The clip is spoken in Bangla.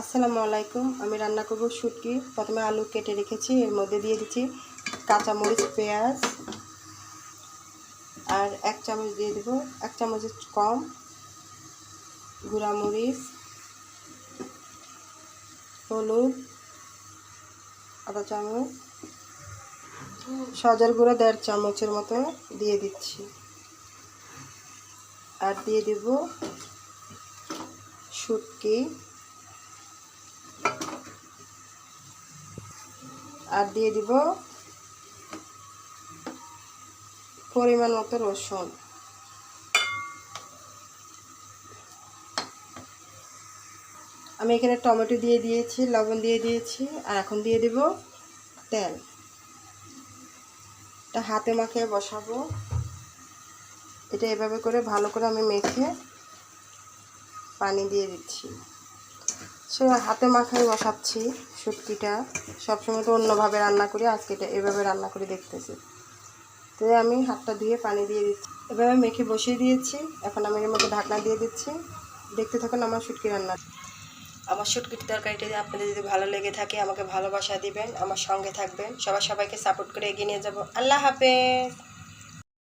আসসালামু আলাইকুম। আমি রান্না করব শুটকি। প্রথমে আলু কেটে রেখেছি, এর মধ্যে দিয়ে দিচ্ছি কাঁচামরিচ, পেঁয়াজ, আর এক চামচ দিয়ে দেব, এক চামচের কম গুঁড়ামরিচ, হলুদ আধা চামচ সজল গুঁড়ো দেড় চামচের মতো দিয়ে দিচ্ছি। আর দিয়ে দেব শুটকি। আর দিয়ে দিব পরিমাণ মতো রসুন। আমি এখানে টমেটো দিয়ে দিয়েছি, লবণ দিয়ে দিয়েছি, আর এখন দিয়ে দিব তেল। এটা হাতে মাখে বসাবো। এটা এভাবে করে ভালো করে আমি মেখে পানি দিয়ে দিচ্ছি। সে হাতে মাখায় বসাচ্ছি শুটকিটা। সবসময় তো অন্যভাবে রান্না করি, আজকে এটা এভাবে রান্না করে দেখতেছি। তো আমি হাতটা ধুয়ে পানি দিয়ে দিচ্ছি। এভাবে মেখে বসিয়ে দিয়েছি। এখন আমি এর মধ্যে ঢাকনা দিয়ে দিচ্ছি। দেখতে থাকুন আমার শুটকি রান্না। আমার শুটকির তরকারিটা যদি আপনাদের যদি ভালো লেগে থাকে, আমাকে ভালোবাসা দিবেন, আমার সঙ্গে থাকবেন। সবাই সবাইকে সাপোর্ট করে এগিয়ে নিয়ে যাব। আল্লাহ হাফেজ।